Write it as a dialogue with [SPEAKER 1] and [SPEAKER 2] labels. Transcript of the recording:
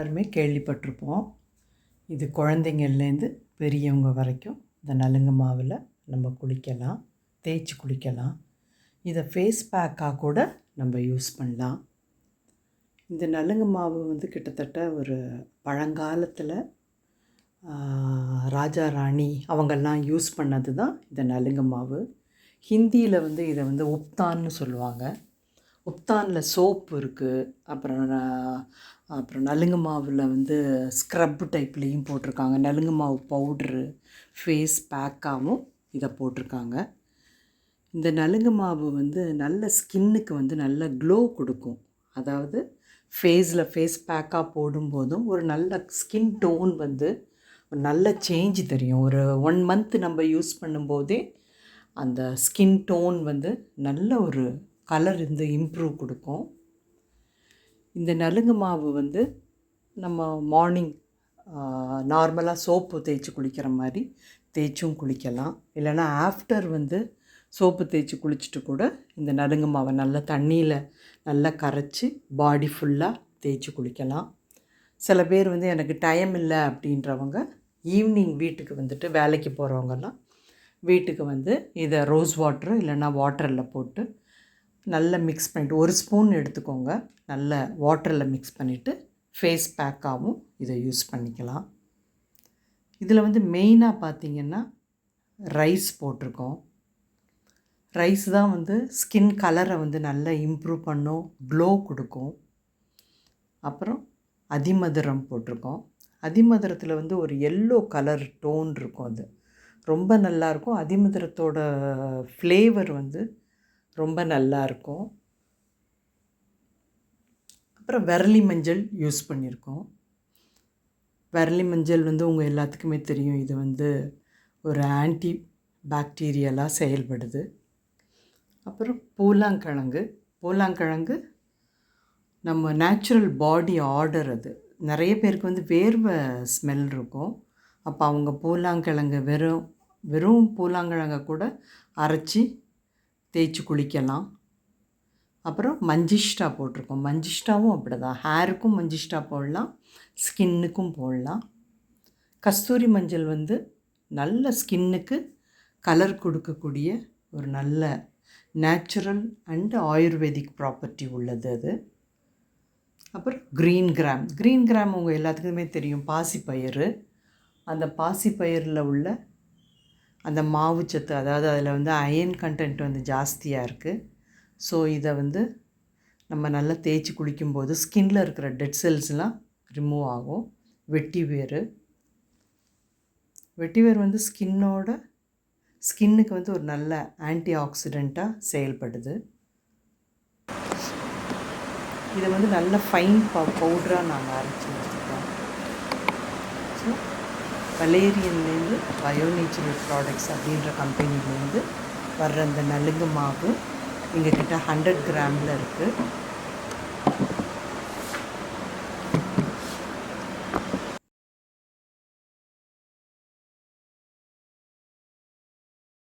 [SPEAKER 1] எல்லாருமே கேள்விப்பட்டிருப்போம். இது குழந்தைங்கள்லேருந்து பெரியவங்க வரைக்கும் இந்த நலுங்கு மாவில் நம்ம குளிக்கலாம் தேய்ச்சி குளிக்கலாம். இதை ஃபேஸ் பேக்காக கூட நம்ம யூஸ் பண்ணலாம். இந்த நலுங்கு மாவு வந்து கிட்டத்தட்ட ஒரு பழங்காலத்தில் ராஜா ராணி அவங்கெல்லாம் யூஸ் பண்ணது தான் இந்த நலுங்கு மாவு. ஹிந்தியில் வந்து இதை வந்து உப்தான்னு சொல்லுவாங்க. உப்தானில் சோப்பு இருக்குது அப்புறம் அப்புறம் நலுங்கு மாவில் வந்து ஸ்க்ரப் டைப்லேயும் போட்டிருக்காங்க. நலுங்கு மாவு பவுட்ரு ஃபேஸ் பேக்காகவும் இதை போட்டிருக்காங்க. இந்த நலுங்கு மாவு வந்து நல்ல ஸ்கின்னுக்கு வந்து நல்ல க்ளோ கொடுக்கும். அதாவது ஃபேஸில் ஃபேஸ் பேக்காக போடும்போதும் ஒரு நல்ல ஸ்கின் டோன் வந்து ஒரு நல்ல சேஞ்ச் தெரியும். ஒரு ஒன் மந்த் நம்ம யூஸ் பண்ணும்போதே அந்த ஸ்கின் டோன் வந்து நல்ல ஒரு கலர் வந்து இம்ப்ரூவ் கொடுக்கும். இந்த நலுங்கு மாவு வந்து நம்ம மார்னிங் நார்மலாக சோப்பு தேய்ச்சி குளிக்கிற மாதிரி தேய்ச்சும் குளிக்கலாம். இல்லைன்னா ஆஃப்டர் வந்து சோப்பு தேய்ச்சி குளிச்சுட்டு கூட இந்த நலுங்கு மாவை நல்லா தண்ணியில் நல்லா கரைச்சி பாடி ஃபுல்லாக தேய்ச்சி குளிக்கலாம். சில பேர் வந்து எனக்கு டைம் இல்லை அப்படின்றவங்க ஈவினிங் வீட்டுக்கு வந்துட்டு வேலைக்கு போகிறவங்கெல்லாம் வீட்டுக்கு வந்து இதை ரோஸ் வாட்டரு இல்லைன்னா வாட்டரில் போட்டு நல்லா மிக்ஸ் பண்ணிட்டு ஒரு ஸ்பூன் எடுத்துக்கோங்க. நல்ல வாட்டரில் மிக்ஸ் பண்ணிவிட்டு ஃபேஸ் பேக்காகவும் இதை யூஸ் பண்ணிக்கலாம். இதில் வந்து மெயினாக பார்த்தீங்கன்னா ரைஸ் போட்டிருக்கோம். ரைஸ் தான் வந்து ஸ்கின் கலரை வந்து நல்லா இம்ப்ரூவ் பண்ணும் க்ளோ கொடுக்கும். அப்புறம் அதிமதுரம் போட்டிருக்கோம். அதிமதுரத்தில் வந்து ஒரு எல்லோ கலர் டோன் இருக்கும் அது. ரொம்ப நல்லாயிருக்கும் அதிமதுரத்தோட ஃப்ளேவர் வந்து ரொம்ப நல்லா இருக்கும். அப்புறம் விரலி மஞ்சள் யூஸ் பண்ணியிருக்கோம் விரலி மஞ்சள் வந்து உங்கள் எல்லாத்துக்குமே தெரியும். இது வந்து ஒரு ஆன்டி பாக்டீரியலாக செயல்படுது. அப்புறம் பூலாங்கிழங்கு. பூலாங்கிழங்கு நம்ம நேச்சுரல் பாடி ஆர்டர் அது. நிறைய பேருக்கு வந்து வேர்வை ஸ்மெல் இருக்கும். அப்போ அவங்க பூலாங்கிழங்கு வெறும் வெறும் பூலாங்கிழங்கை கூட அரைச்சி தேய்ச்சி குளிக்கலாம். அப்புறம் மஞ்சிஷ்டா போட்டிருக்கோம். மஞ்சிஷ்டாவும் அப்படி தான் ஹேருக்கும் மஞ்சிஷ்டா போடலாம். ஸ்கின்னுக்கும் போடலாம். கஸ்தூரி மஞ்சள் வந்து நல்ல ஸ்கின்னுக்கு கலர் கொடுக்கக்கூடிய ஒரு நல்ல நேச்சுரல் அண்ட் ஆயுர்வேதிக் ப்ராப்பர்ட்டி உள்ளது அது. அப்புறம் க்ரீன் கிராம். க்ரீன் கிராம் உங்கள் எல்லாத்துக்குமே தெரியும். பாசிப்பயிறு. அந்த பாசிப்பயிரில் உள்ள அந்த மாவுச்சத்து அதாவது அதில் வந்து அயன் கண்டென்ட் வந்து ஜாஸ்தியாக இருக்குது ஸோ இதை வந்து நம்ம நல்லா தேய்ச்சி குளிக்கும்போது ஸ்கின்ல இருக்கிற டெட் செல்ஸ்லாம் ரிமூவ் ஆகும். வெட்டி வேர். வெட்டி வேர் வந்து ஸ்கின்னோட ஸ்கின்னுக்கு வந்து ஒரு நல்ல ஆன்டி ஆக்சிடெண்ட்டாக செயல்படுது. இதை வந்து நல்ல ஃபைன் ப பவுடராக நாங்கள் அரைச்சி வச்சுருக்கோம். ஸோ வலேரியன்லேருந்து பயோ நேச்சுரல் ப்ராடக்ட்ஸ் அப்படின்ற கம்பெனிலேருந்து வர்ற அந்த நலுங்கு மாவு எங்கக்கிட்ட ஹண்ட்ரட் கிராமில் இருக்குது